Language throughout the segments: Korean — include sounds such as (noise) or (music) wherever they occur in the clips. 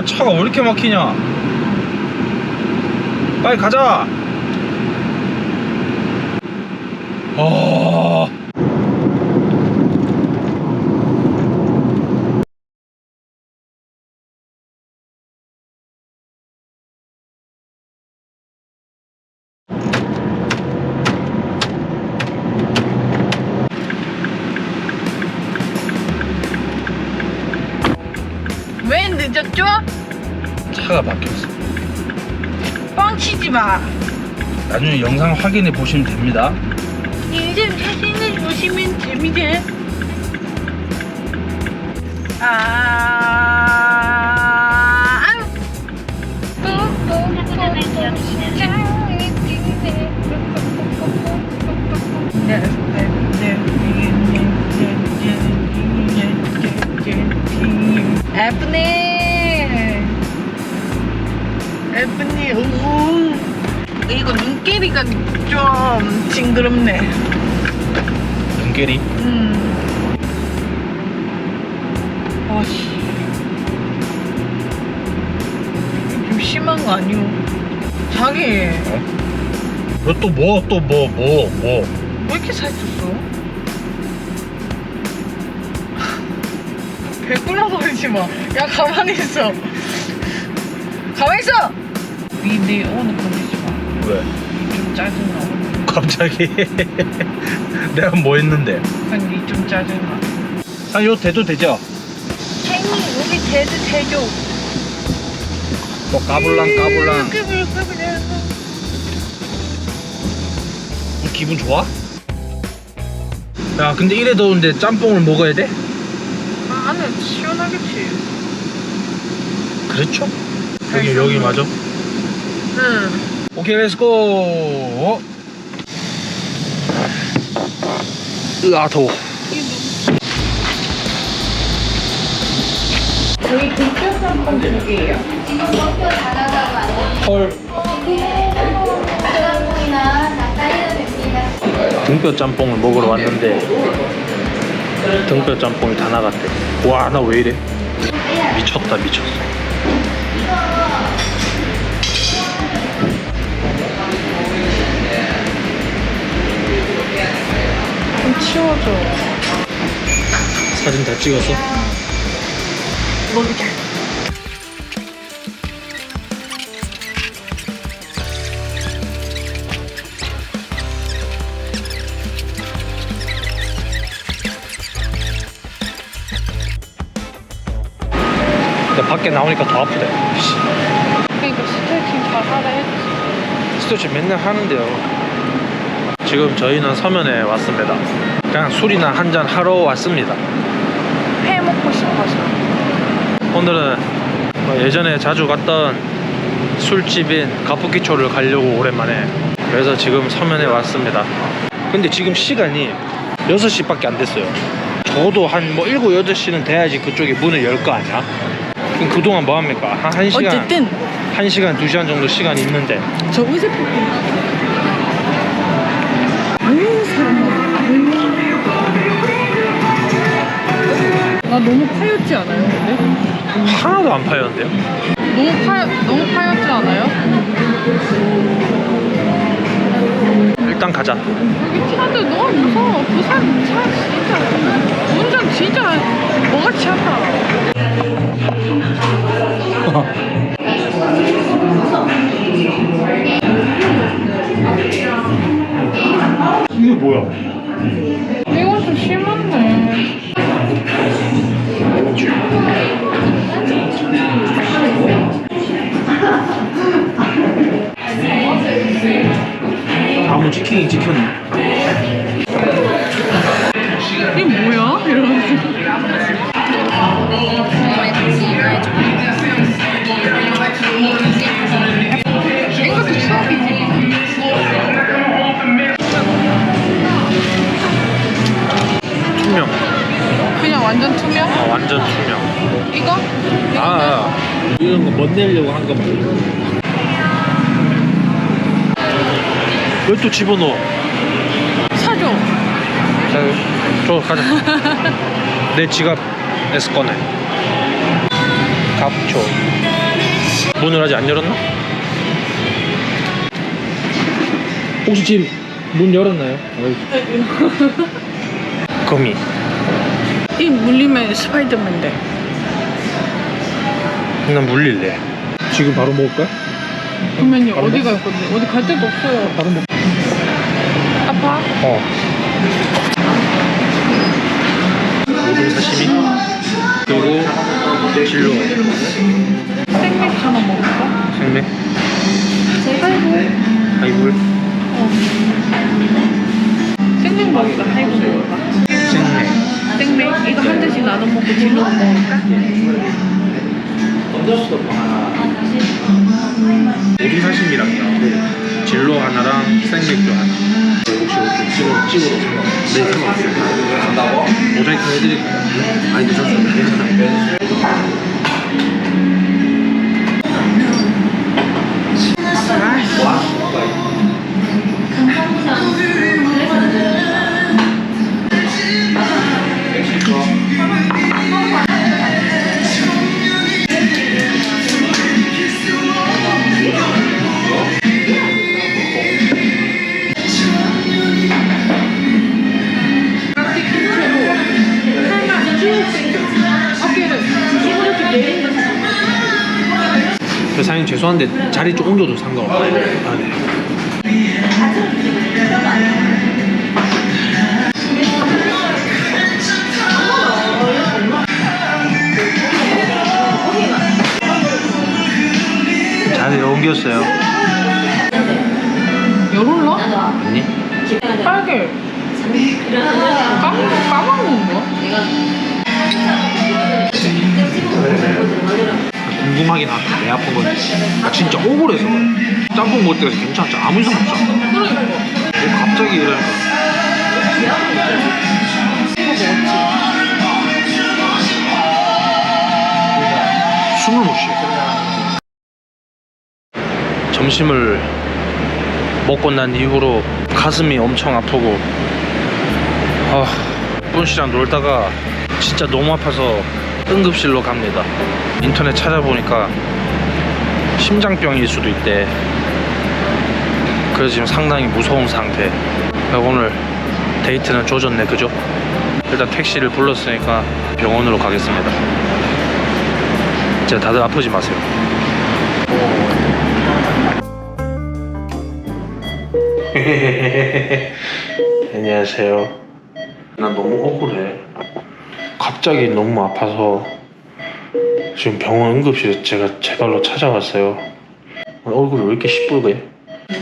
아 차가 왜 이렇게 막히냐? 빨리 가자! 아 왜 늦었죠? 차가 막혔어 뻥치지 마. 나중에 영상 확인해 보시면 됩니다 인생 사진을 보시면 됩니다. 아, 아유. 예쁘네. 예쁘네. 오. 이거 눈깨리가 좀 징그럽네. 눈깨리 음. 아씨. 좀 심한 거 아니오? 자기, 너또뭐 또 뭐 뭐 뭐 왜 이렇게 살쪘어? 배꾸라고 하지 마. 야, 가만히 있어. 가만히 있어! 오늘 건드지 마. 왜? 좀 짜증나. 갑자기 (laughs) 내가 뭐 했는데 그냥 니좀 짜증나. 아 요 대도 되죠? 챙이, 우리 대도 대줘. 뭐 까불랑 까불랑 까불, 까불. 기분 좋아? 야 근데 이래 더운데 짬뽕을 먹어야 돼? 아, 안에 시원하겠지. 그렇죠? 여기 여기 맞아? 응. 오케이 렛츠고 으아 더워. 저희. 헐. 짬뽕이나 됩니다. 등뼈 짬뽕을 먹으러 왔는데 등뼈 짬뽕이 다 나갔대. 와 나 왜 이래? 미쳤다 미쳤어 치워줘. 사진 다 찍었어? 근데 밖에 나오니까 더 아프대 그러니까 스트레칭 잘 하라 했지. 스트레칭 맨날 하는데요 지금 저희는 서면에 왔습니다 그냥 술이나 한 잔 하러 왔습니다 회 먹고 싶어서. 오늘은 뭐 예전에 자주 갔던 술집인 가푸키초를 가려고 오랜만에 그래서 지금 서면에 왔습니다 근데 지금 시간이 6시밖에 안 됐어요 적어도 한 뭐 7, 8시는 돼야지 그쪽에 문을 열 거 아니야? 그럼 그동안 뭐 합니까? 한 1시간 어쨌든 1시간, 2시간 정도 시간이 있는데 저 의세 뽑기. 왜 사람 나 너무 파였지 않아요, 근데? 하나도 안 파였는데요? 너무 파 너무 파였지 않아요? 일단 가자 여기 차들 너무 무서워. 부산 차 진짜 운전 진짜 뭐같이 한다. (laughs) 뭐야? 이건 좀 심한데. 다음은 치킨이 찍혔네 못 내려고 한거 말고 왜또 집어넣어? 사줘. 자, 저 가자 (laughs) 내 지갑에서 꺼내 가부초 문을 아직 안 열었나? 혹시 지금 문 열었나요? 거미 이 물리면 스파이더맨 돼. 난 물릴래 지금 바로 먹을까? 그러면요 어디 갈 건데? 어디 갈 데도 없어요. 바로 먹 아파? 어 모든 사시미 그리고 진로 생맥 하나 먹을까? 생맥 하이볼. 하이볼 생맥 먹을까? 하이볼 먹을까? 생맥 생맥 이거 한 잔씩 나눠 먹고 진로 먹을까? 모든 사시미랑 진로 하나랑 생맥주 하나. 혹시 이렇게 찍어 상관없어요? 네 상관없어요. 모자이크 해드릴까요? 아니 괜찮습니다. 괜찮아요 그 죄송한데 자리 좀 옮겨도 상관없나요? 아, 네. 자리 옮겼어요. 열올라? 아니? 빨개. 까먹, 까먹는 거? 궁금하긴 하다. 배 아픈 건지. 나 진짜 억울해서 그래. 짬뽕 먹을 때가 괜찮았잖아. 아무 이상 없잖아. 왜 갑자기 이러니까. 숨을 못 쉬어. 점심을 먹고 난 이후로 가슴이 엄청 아프고 아, 분 씨랑 놀다가 진짜 너무 아파서 응급실로 갑니다. 인터넷 찾아보니까 심장병일 수도 있대. 그래서 지금 상당히 무서운 상태. 오늘 데이트는 조졌네, 그죠? 일단 택시를 불렀으니까 병원으로 가겠습니다. 진짜 다들 아프지 마세요. (laughs) 안녕하세요. 난 너무 억울해. 갑자기 너무 아파서 지금 병원 응급실에 제가 제 발로 찾아왔어요. 얼굴이 왜 이렇게 시뻘게?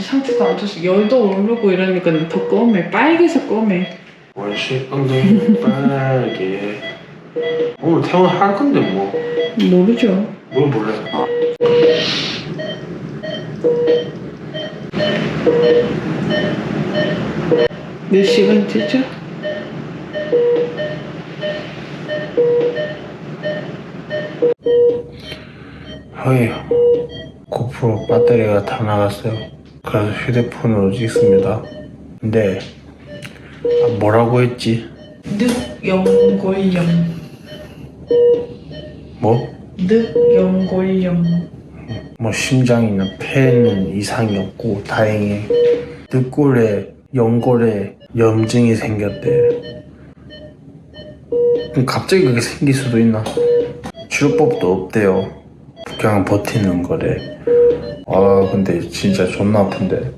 상태도 안 좋지. 열도 오르고 이러니까 더 검해. 빨개서 검해. 월시 엉덩이 빨개. 오늘 퇴원할 건데 뭐. 모르죠. 뭘 몰래? 몇 시간째죠? 어이, 고프로 배터리가 다 나갔어요. 그래서 휴대폰으로 찍습니다. 근데 아, 뭐라고 했지? 늑연골염. 뭐? 늑연골염. 뭐 심장이나 폐는 이상이 없고 다행히 늑골에 연골에 염증이 생겼대. 그럼 갑자기 그게 생길 수도 있나? 치료법도 없대요. 그냥 버티는 거래. 아 근데 진짜 존나 아픈데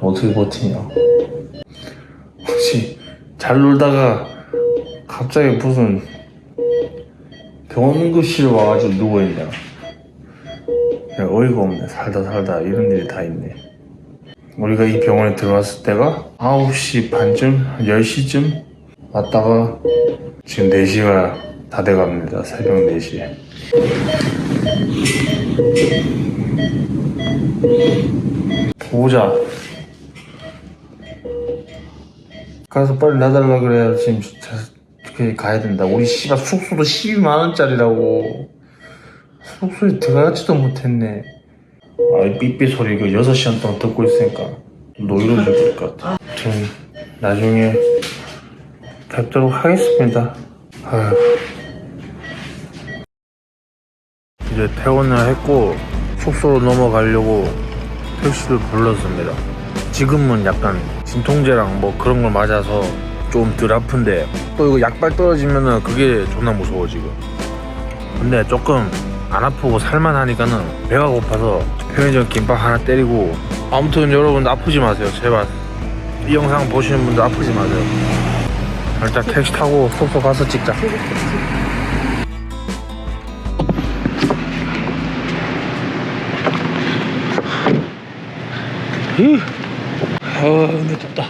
어떻게 버티냐? 혹시 잘 놀다가 갑자기 무슨 병원 응급실 와가지고 누워있냐? 야, 어이가 없네. 살다 살다 이런 일이 다 있네. 우리가 이 병원에 들어왔을 때가 9시 반쯤, 10시쯤 왔다가 지금 4시가 다 돼갑니다. 새벽 4시. 보자. 가서 빨리 나달라 그래야 지금 자- 그 가야 된다. 우리 씨발 숙소도 12만 원짜리라고. 숙소에 들어가지도 못했네. 아, 삐삐 소리 그 6시간 동안 듣고 있으니까 노이로질 것 같아. 아무튼 나중에 뵙도록 하겠습니다. 아휴. 이제 퇴원을 했고 숙소로 넘어가려고 택시를 불렀습니다. 지금은 약간 진통제랑 뭐 그런 걸 맞아서 좀 덜 아픈데 또 이거 약발 떨어지면은 그게 존나 무서워 지금. 근데 조금 안 아프고 살만하니까는 배가 고파서 편의점 김밥 하나 때리고 아무튼 여러분 아프지 마세요 제발 이 영상 보시는 분들 아프지 마세요 일단 택시 타고 숙소 가서 찍자 히. 아 근데 덥다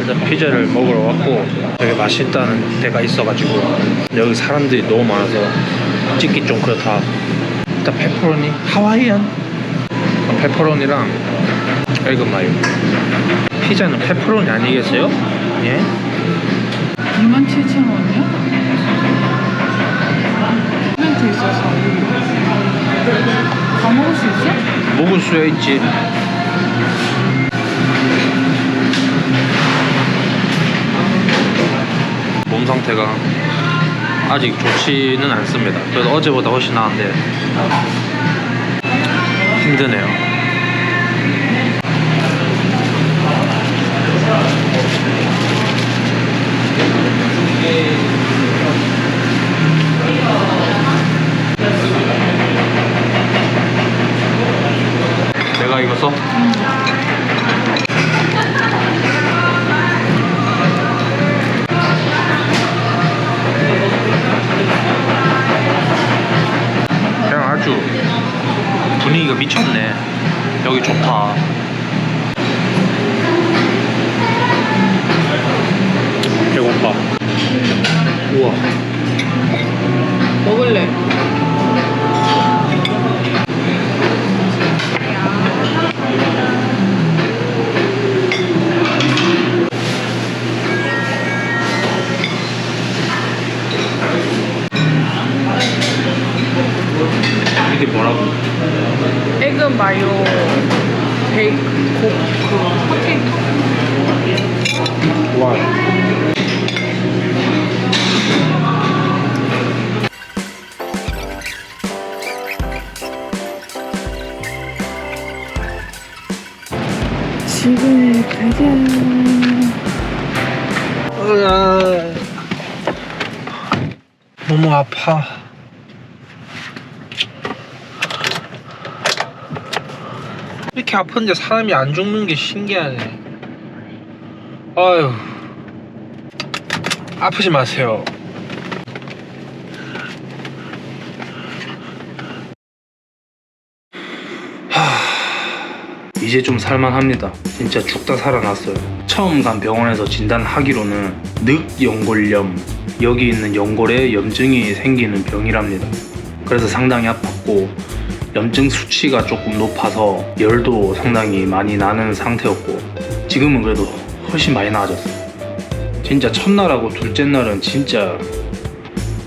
일단 피자를 먹으러 왔고 되게 맛있다는 데가 있어가지고 여기 사람들이 너무 많아서 찍기 좀 그렇다 일단 페퍼로니 하와이안 페퍼로니랑 에그 마요 피자는 페퍼로니 아니겠어요? 예? 27,000원이야? 이벤트 있어서 다 먹을 수 있어? 먹을 수야 있지 몸 상태가 아직 좋지는 않습니다 그래도 어제보다 훨씬 나은데 힘드네요 내가 이거 써? 그 에그 마요 베이크 곱그 포테이토 와. 집에 가자 으아. 너무 아파. 이렇게 아픈데 사람이 안 죽는 게 신기하네. 아유. 아프지 마세요. 이제 좀 살만합니다. 진짜 죽다 살아났어요. 처음 간 병원에서 진단하기로는 늑연골염 여기 있는 연골에 염증이 생기는 병이랍니다. 그래서 상당히 아팠고 염증 수치가 조금 높아서 열도 상당히 많이 나는 상태였고 지금은 그래도 훨씬 많이 나아졌어요. 진짜 첫날하고 둘째 날은 진짜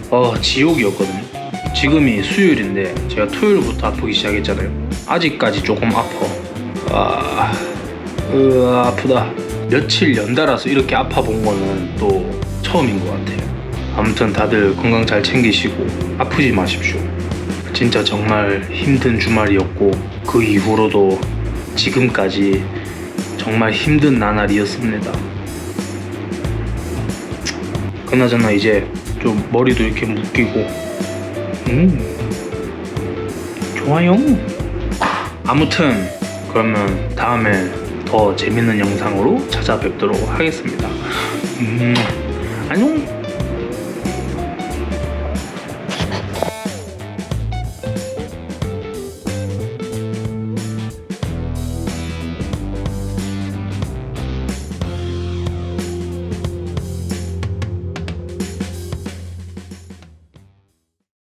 어 지옥이었거든요. 지금이 수요일인데 제가 토요일부터 아프기 시작했잖아요. 아직까지 조금 아파. 아, 으 아프다. 며칠 연달아서 이렇게 아파 본 거는 또 처음인 것 같아요. 아무튼 다들 건강 잘 챙기시고 아프지 마십시오. 진짜 정말 힘든 주말이었고 그 이후로도 지금까지 정말 힘든 나날이었습니다. 그나저나 이제 좀 머리도 이렇게 묶이고 음 좋아요. 아무튼 그러면 다음에 더 재밌는 영상으로 찾아뵙도록 하겠습니다. 음, 안녕.